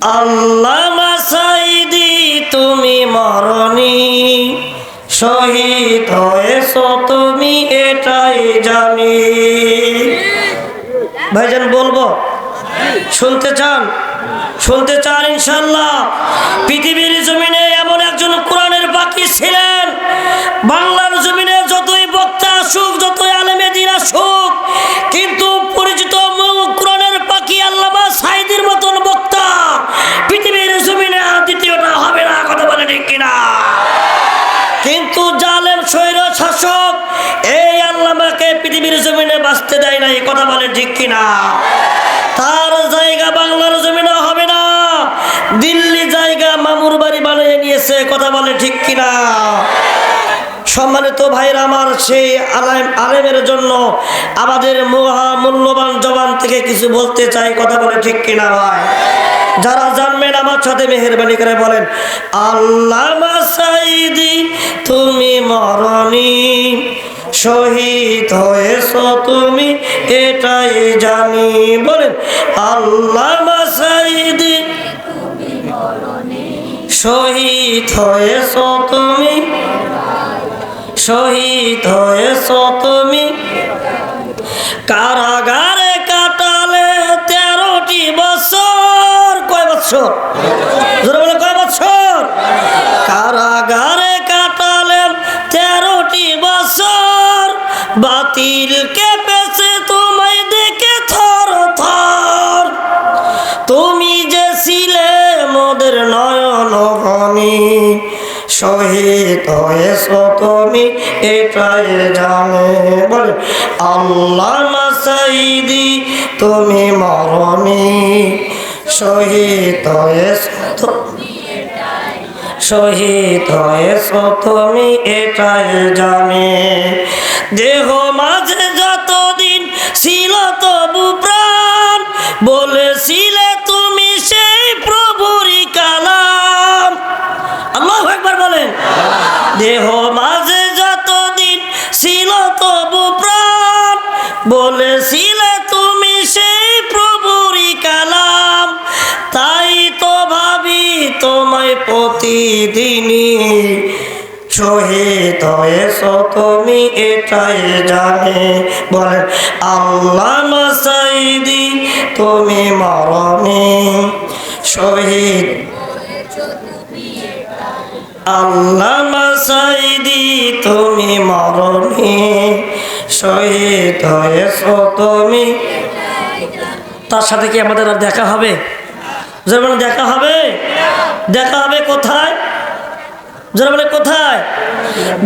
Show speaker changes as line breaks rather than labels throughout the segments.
আল্লাহ তুমি মরণি। শহীদ হয়েছ তুমি, এটাই জানি। ভাইজান, বলব? শুনতে চান? শুনতে চান ইনশাল্লাহ পৃথিবীর জমিনে এমন একজন কোরআনের বাকি ছিলেন। বাংলার জমিনে যতই বক্তা আসুক শাসক, এই আল্লামাকে পৃথিবীর জমিনে বাঁচতে দেয় না এই কথা বলে ঠিক কিনা? তার জায়গা বাংলার জমিনে হবে না। দিল্লি জায়গা মামুর বাড়ি বানিয়ে নিয়েছে কথা বলে ঠিক কিনা? সম্মানিত ভাইরা আমার সেই আলেম, আলেমের জন্য আমাদের মহা মূল্যবান জবান থেকে কিছু বলতে চাই কথা বলে ঠিক কিনা ভাই? যারা জানবেন, আমার সাথে মেহরবানি করে বলেন আল্লাহ তুমি শহীদ হয়েছ তুমি, এটাই জানি। বলেন আল্লাহ মাসাইদি শহীদ হয়েছ তুমি, শহীদ হয়েছ তুমি, কারাগারে বাতিল কে কেঁপেছে তোমায় দেখে থর থর। তুমি যে ছিলে মোদের নয়ন ভনি শহীদ হয়েছ তুমি, এটাই জানে। বলে, আল্লাহ মাসাইদি তুমি মরণি, শহীদ হয়েছ শহীদ হয়েছ তুমি, এটাই জানে। দেহ মাঝে যতদিন ছিল তবু প্রাণ, বলেছিলে তুমি সেই প্রভুরি কালাম। আল্লাহ একবার বলেন। দেহ মাঝে যতদিন ছিল তবু প্রাণ, বলেছিলে তুমি সেই প্রভুরি কালাম। তাই তো ভাবি তোমায় প্রতিদিনই শহীদ হয়েছ তুমি এটাই জানে। বলেন, আল্লাহ মাসাইদি তুমি মরণে শহীদ। আল্লাহ মাসাইদি তুমি মরণে শহীদ হয়েছ তুমি। তার সাথে কি আমাদের দেখা হবে? দেখা হবে? দেখা হবে কোথায়? যারা বলে, কোথায়?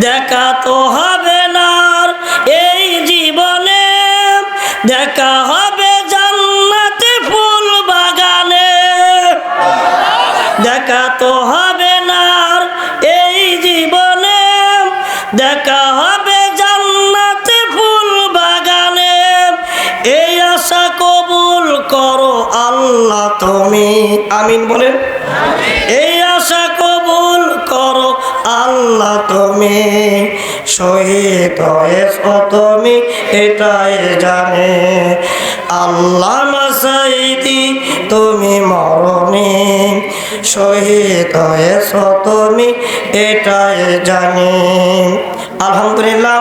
দেখা তো হবে না এই জীবনে, দেখা হবে জান্নাতে ফুল বাগানে। দেখা তো হবে না এই জীবনে, দেখা হবে জান্নাতে ফুল বাগানে। এই আশা কবুল করো আল্লাহ তুমি। আমিন বলেন। এই শহীদ হয়েছ তুমি, এটাই জানে। আল্লাহ মাসাইদি তুমি মরণে। শহীদ হয়েছ তুমি, এটাই জানে। আলহামদুলিল্লাহ।